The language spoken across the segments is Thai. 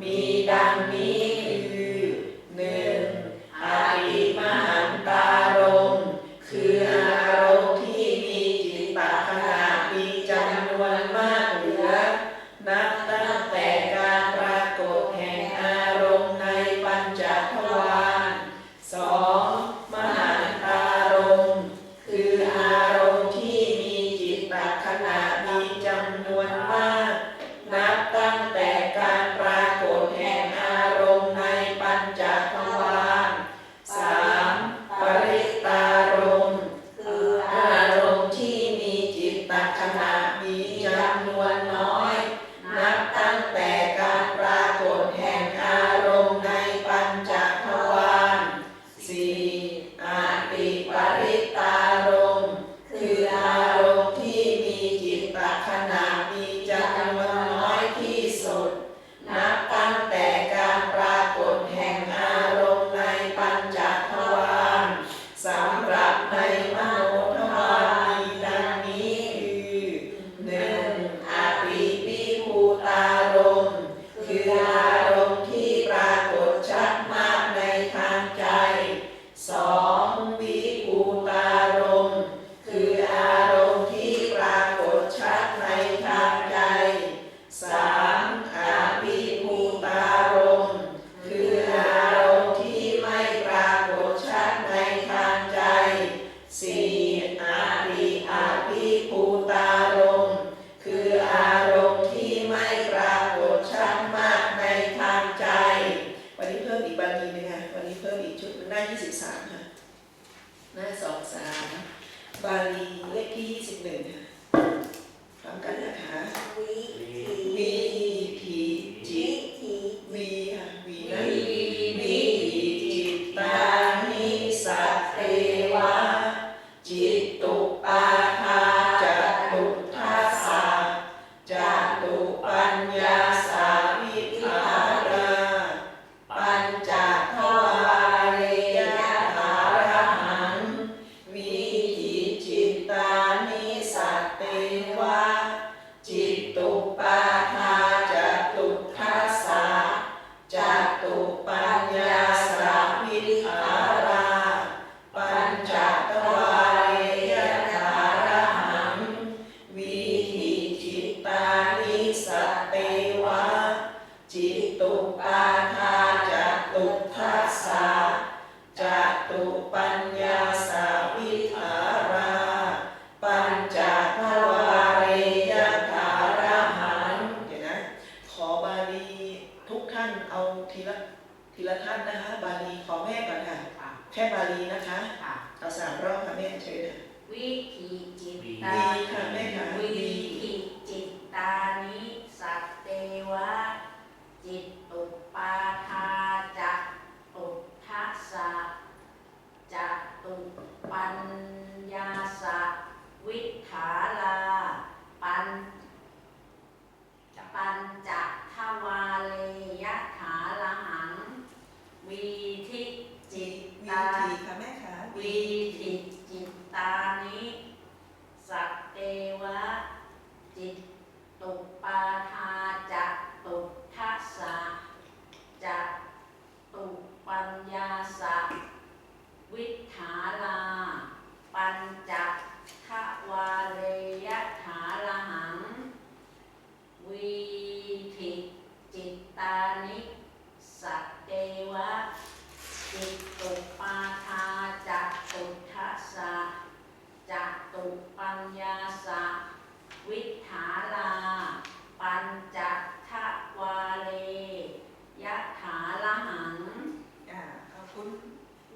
Me. Tá. จิต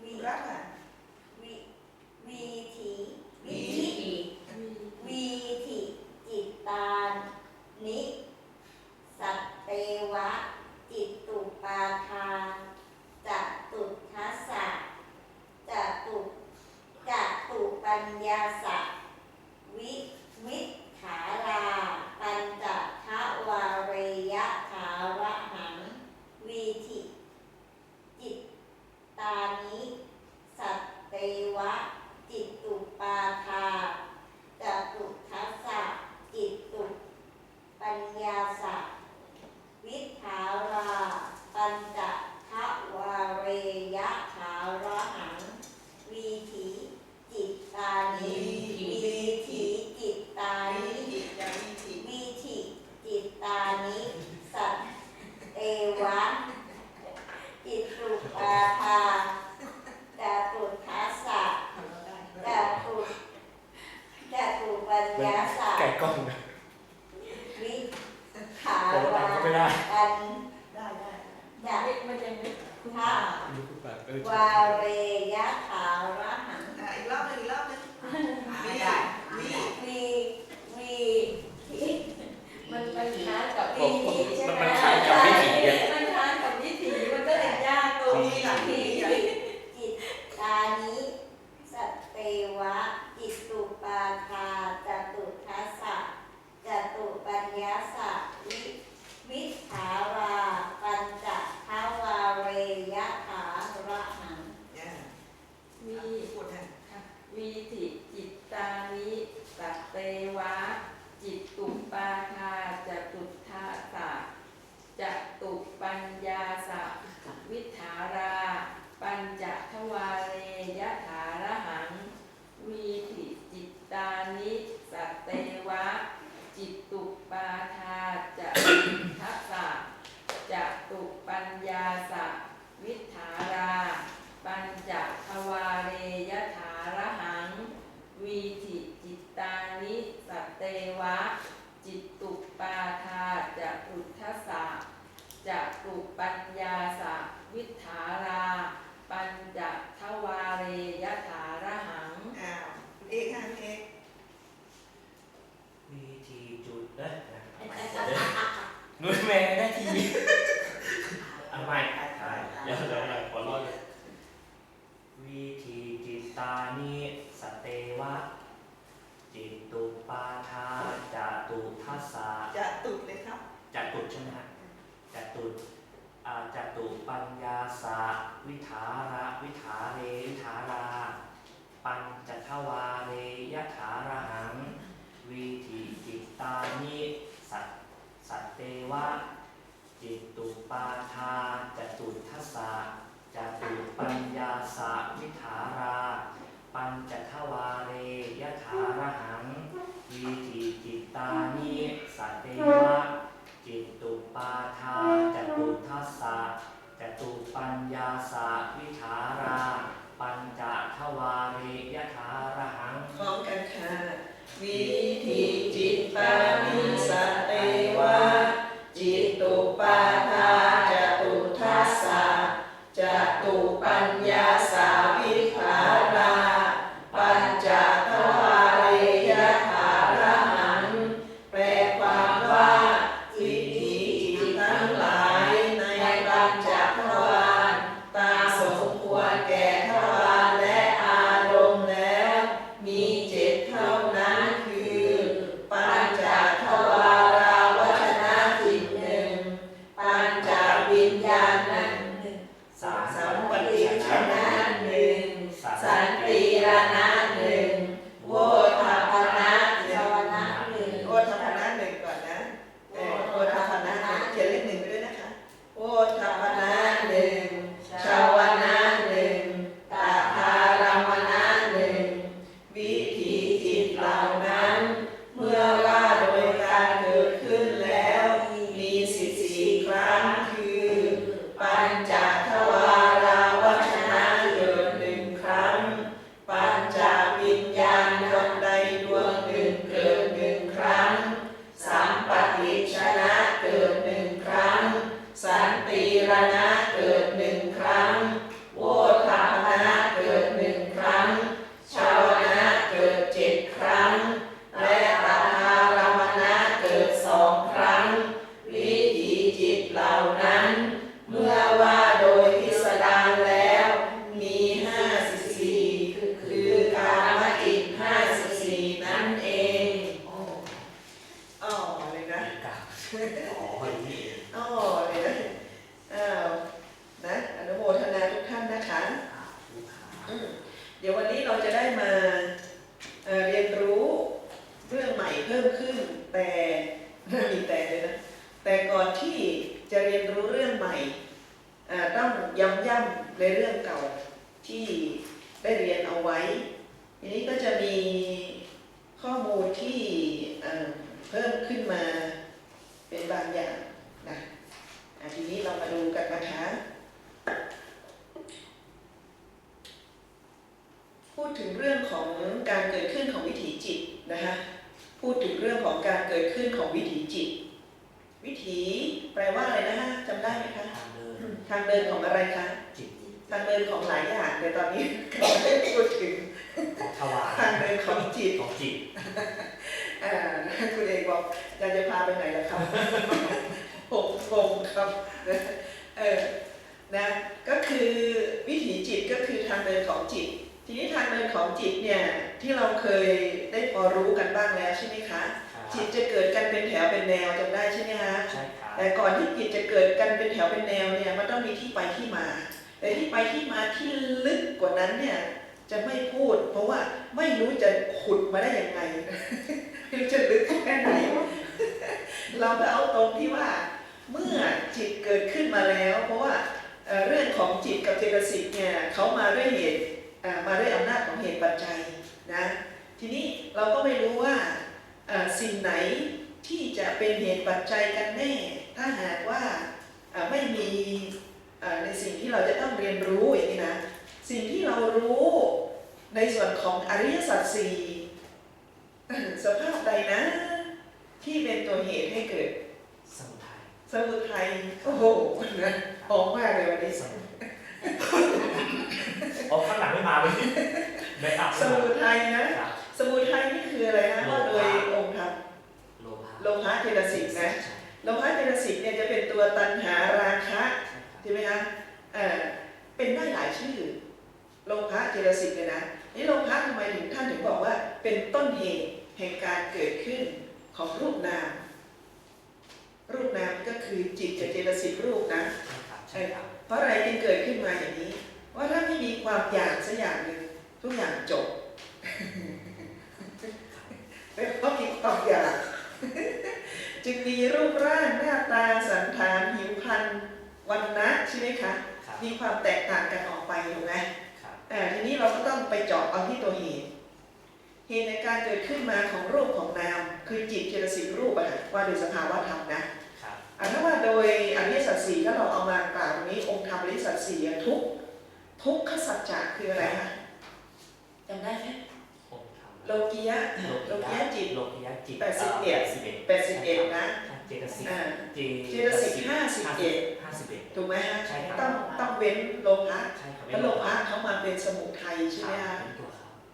你家？falar ยญาศาสตไก่กล้องนะวิขาอ้วานไม่ด้กันได้ได้อยากให้มันจะนึคุณภาวาเรยะาคาจตุทัส อ๋อคดี๋อเนะอ้าวนะอนุโมทนาทุกท่านนะคะเดี๋ยววันนี้เราจะได้มาเรียนรู้เรื่องใหม่เพิ่มขึ้น แต่มีแต่เลยนะแต่ก่อนที่จะเรียนรู้เรื่องใหม่ต้องย้ำย่ในเรื่องเก่าที่ได้เรียนเอาไว้ทีนี้ก็จะมีข้อมูลที่เพิ่มขึ้นมา เป็นบางอย่างนะทีนี้เรามาดูกันนะคะพูดถึงเรื่องของการเกิดขึ้นของวิถีจิตนะคะพูดถึงเรื่องของการเกิดขึ้นของวิถีจิต วิถีแปลว่าอะไรนะคะจำได้ไหมคะทางเดินทางเดินของอะไรคะจิตทางเดินของหลายอย่างแต่ตอนนี้กำลังพูดถึงทางเดินของจิตของจิต อ่าคุณเอกบอกอยากจะพาไปไหนล่ะครับผมงงครับเออนะก็คือวิถีจิตก็คือทางเดินของจิต ทีนี้ทางเดินของจิตเนี่ยที่เราเคยได้พอรู้กันบ้างแล้วใช่ไหมคะครับจิตจะเกิดกันเป็นแถวเป็นแนวจำได้ใช่ไหมคะใช่ครับแต่ก่อนที่จิตจะเกิดกันเป็นแถวเป็นแนวเนี่ยมันต้องมีที่ไปที่มา แต่ที่ไปที่มาที่ลึกกว่านั้นเนี่ยจะไม่พูด เพราะว่าไม่รู้จะขุดมาได้ยังไงไม่รู้ จะลึกแค่ไหนเราก็เอาตรงที่ว่าเมื่อจิตเกิดขึ้นมาแล้ว เพราะว่าเรื่องของจิตกับเจตสิกเนี่ยเขามาด้วยเหตุมาด้วยอำนาจของเหตุปัจจัยนะทีนี้เราก็ไม่รู้ว่าสิ่งไหนที่จะเป็นเหตุปัจจัยกันแน่ ถ้าหากว่าไม่มีในสิ่งที่เราจะต้องเรียนรู้อย่างนี้นะ สิ่งที่เรารู้ในส่วนของอริยสัจสี่ สภาพใดนะ ที่เป็นตัวเหตุให้เกิดสมุทัยสมุทัยโอ้โหนะหอมมากเลยวันนี้สมุอ๋อข้างหลังไม่มาเลยไม่อัพสไม่มุมาทัยนะครับสมุทัยนี่คืออะไรนะว่าโดยองค์ธรรมโลภะโลภะเจตสิกนะใช่โลภะเจตสิกเนี่ยจะเป็นตัวตัณหาราคะใช่ครับใช่ไหมคะเอ่อเป็นได้หลายชื่อโลภะเจตสิกเนี่ยนะนี่โลภะทำไมถึงท่านถึงบอกว่าเป็นต้นเหตุ แห่งการเกิดขึ้นของรูปนาม รูปนามก็คือจิตกับเจตสิกรูปนะใช่ครับเพราะอะไรจึงเกิดขึ้นมาอย่างนี้ ว่าถ้าไม่มีความอยากสักอย่างหนึ่งทุกอย่างจบไม่เพราะมีความอยากจึงมีรูปร่างหน้าตาสันฐานผิวพรรณวันนะใช่ไหมคะครับมีความแตกต่างกันออกไปถูกไหมครับอ่าทีนี้เราก็ต้องไปเจาะเอาที่ตัวเหตุ เหตุในการเกิดขึ้นมาของรูปของนาม คือจิตเจตสิกรูปอะค่ะว่าโดยสภาวะธรรมนะครับอ่าถ้าว่าโดยอริยสัจสี่ถ้าเราเอามากล่าวตรงนี้องค์ธรรมอริยสัจสี่อะทุกข์ทุกขสัจจะคืออะไรคะจำได้ไหมองค์ธรรมโลกียะโลกียะจิตโลกิยะจิตแปดสิบเอ็ดสิบเอ็ดแปดสิบเอ็ดนะเจตสิกอ่าเจเจตสิกห้าสิบเอ็ดห้าสิบเอ็ดถูกไหมฮะใช่ครับต้องต้องเว้นโลภะใช่ครับเพราะโลภะเขามาเป็นสมุทัยใช่ไหมครัฮะ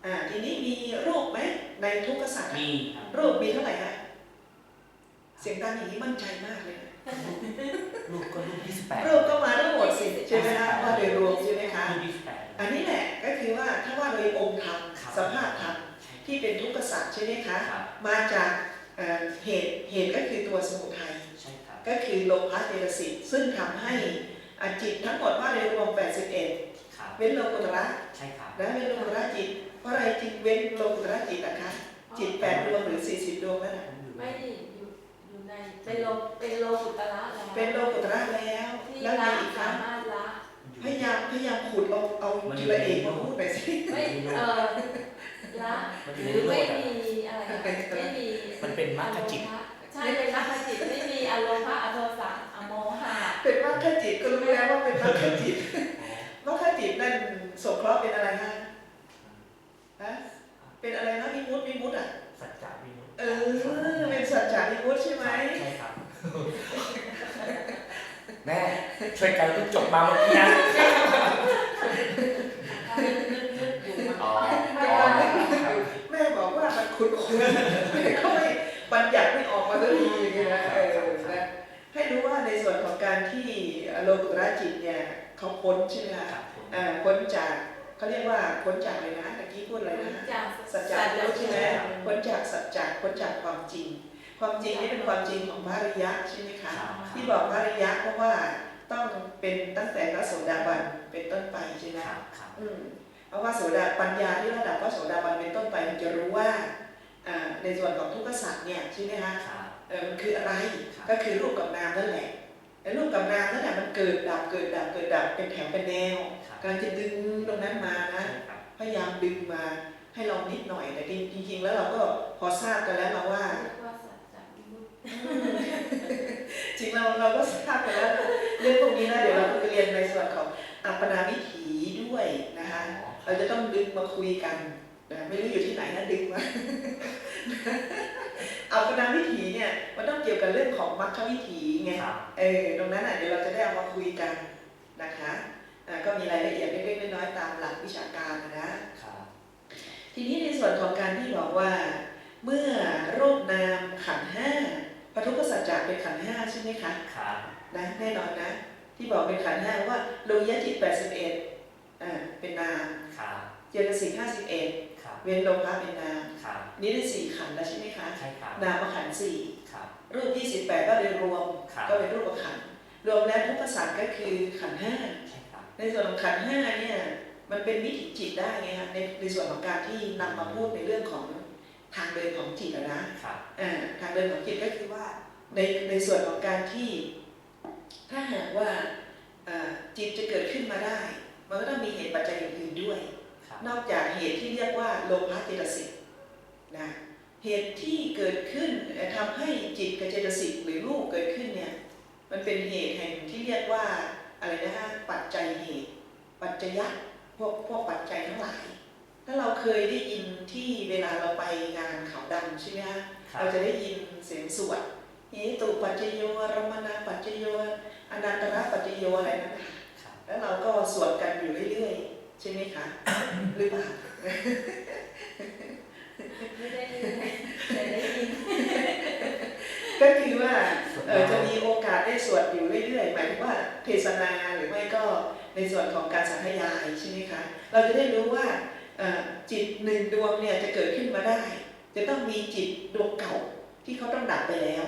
บเป็นตัวเขาอ่าทีนี้มีรูปไหมในทุกขสัจจะมีครับรูปมีเท่าไหร่ฮะเสียงดังอย่างนี้มั่นใจมากเลยนะรูปก็รูปยี่สิบแปดรูปก็มาทั้งหมดสิใช่ไหมฮะว่าโดยรวมใช่ไหมคะรูปยี่สิบแปดอันนี้แหละก็คือว่าถ้าว่าโดยองค์ธรรมครับสภาพธรรมที่เป็นทุกขสัจใช่ไหมคะครับมาจากเอ่อเหตุเหตุก็คือตัวสมุทัยใช่ครับก็คือโลภะเจตสิกซึ่งทำให้อะจิตทั้งหมดว่าโดยรวม81ครับเว้นโลกุตระใช่ครับและเว้นโลกุตระจิต เพราะอะไรจึงเว้นโลกุตระจิตนะคะ จิตแปดดวงหรือ40ดวงนั่นน่ะไม่ได้อยู่อยู่ในเป็นโลเป็นโลกุตระแล้วเป็นโลกุตระแล้วที่แล้วไงละอีกคะสามารถละพยายามพยายามขุดเอาเอาจุลเอกมาพูดหน่อยสิไม่เออละมันหอยู่รือในโลไม่กอะมีอะไรนะไม่มีมันเป็นมรรคจิตใช่เป็นมรรคจิตไม่มีอารมณ์อโทสะอโมหะเป็นมรรคจิตก็รู้แล้วว่าเป็นมรรคจิตมรรคจิตนั่นสงเคราะห์เป็นอะไรฮะฮะ เป็นอะไรนะวิมุตติวิมุตติอะ สัจจะวิมุตติเออ เป็นสัจจาวิมุตติใช่ไหมใช่ครับ แม่ช่วยกันก็จบมาเมื่อกี้นะอยู่มาอ๋อไม่อ๋อว่าแม่บอกว่ามันคุ้นคุ้นๆแม่ก็ไม่บัญญัติไม่ออกมาสักทีอย่างเงี้ยนะเออนะให้รู้ว่าในส่วนของการที่โลกุตระจิตเนี่ยเขาพ้นใช่ไหมคะครับผมอ่าพ้นจาก เขาเรียกว่าพ้นจากอะไรนะตะกี้พูดอะไรนะจากสัจจะรู้ใช่ไหมพ้นจากสัจจะพ้นจากความจริง ความจริงนี่เป็นความจริงของพระอริยะใช่ไหมคะครับที่บอกพระอริยะเพราะว่าต้องเป็นตั้งแต่พระโสดาบันเป็นต้นไปใช่ไหมครับครับอืมเพราะว่าโสดาปัญญาที่ระดับพระโสดาบันเป็นต้นไปมันจะรู้ว่าอ่าในส่วนของทุกขสัตว์เนี่ยใช่ไหมคะครับเออมันคืออะไรครับก็คือรูปกับนามนั่นแหละไอ้รูปกับนามนั่นแหละมันเกิดดับเกิดดับเกิดดับเป็นแถวเป็นแนวครับ การจะดึงตรงนั้นมานะใช่ครับพยายามดึงมาให้เรานิดหน่อยแต่จริงๆแล้วเราก็พอทราบกันแล้วเราว่าเรียกว่าสัจจะวิมุตติจริงเราเราก็ทราบกันแล้วเรื่องพวกนี้นะเดี๋ยวเราจะเรียนในส่วนของอัปปนาวิถีด้วยนะคะเราจะต้องดึงมาคุยกันนะไม่รู้อยู่ที่ไหนนะดึงมาเอาคณะวิถีเนี่ยมันต้องเกี่ยวกับเรื่องของมรรควิถีไงครับเออตรงนั้นอะเดี๋ยวเราจะได้เอามาคุยกันนะคะอ่า ก็มีรายละเอียดเล็กๆน้อยๆตามหลักวิชาการนะนะครับทีนี้ในส่วนของการที่บอกว่า เมื่อรูปนามขันธ์ห้าปทุกสัจจะเป็นขันธ์ห้าใช่ไหมคะครับนะแน่นอนนะ ที่บอกเป็นขันธ์ห้าเพราะว่าโลยะจิต81อ่าเป็นนามครับเจตสิก51ครับเว้นโลภะเป็นนามครับนี่ได้สี่ขันธ์แล้วใช่ไหมคะใช่ครับนามขันธ์สี่ครับรูป28ก็เลยรวมครับก็เป็นรูปขันธ์รวมแล้วทุกขสัจก็คือขันธ์ห้า ใช่ครับในส่วนของขันธ์ห้าเนี่ยมันเป็นวิถีจิตได้ไงคะในในส่วนของการที่นำมาพูดในเรื่องของทางเดินของจิตอะนะครับอ่าทางเดินของจิตก็คือว่าในในส่วนของการที่ ถ้าหากว่าอ่าจิตจะเกิดขึ้นมาได้ มันก็ต้องมีเหตุปัจจัยอย่างอื่นด้วยครับนอกจากเหตุที่เรียกว่าโลภะเจตสิกนะเหตุที่เกิดขึ้นเอ่อทำให้จิตกับเจตสิกหรือรูปเกิดขึ้นเนี่ยมันเป็นเหตุแห่งที่เรียกว่า อะไรนะฮะปัจจัยเหตุ ปัจจยะพวกพวกปัจจัยทั้งหลาย ถ้าเราเคยได้ยินที่เวลาเราไปงานขาวดำใช่ไหมฮะครับเราจะได้ยินเสียงสวดเหตุปัจจโยรมณปัจจโยอนันตระปัจจโยอะไรนั่นนะครับแล้วเราก็สวดกันอยู่เรื่อยๆใช่ไหมคะหรือเปล่าไม่ได้ยินแต่ได้ยิน ก็คือว่าเอ่อจะมีโอกาสได้สวดอยู่เรื่อยๆ หมายถึงว่าเทศนาหรือไม่ก็ในส่วนของการสาธยายใช่ไหมคะ เราจะได้รู้ว่าเอ่อจิตหนึ่งดวงเนี่ยจะเกิดขึ้นมาได้ จะต้องมีจิตดวงเก่าที่เขาต้องดับไปแล้ว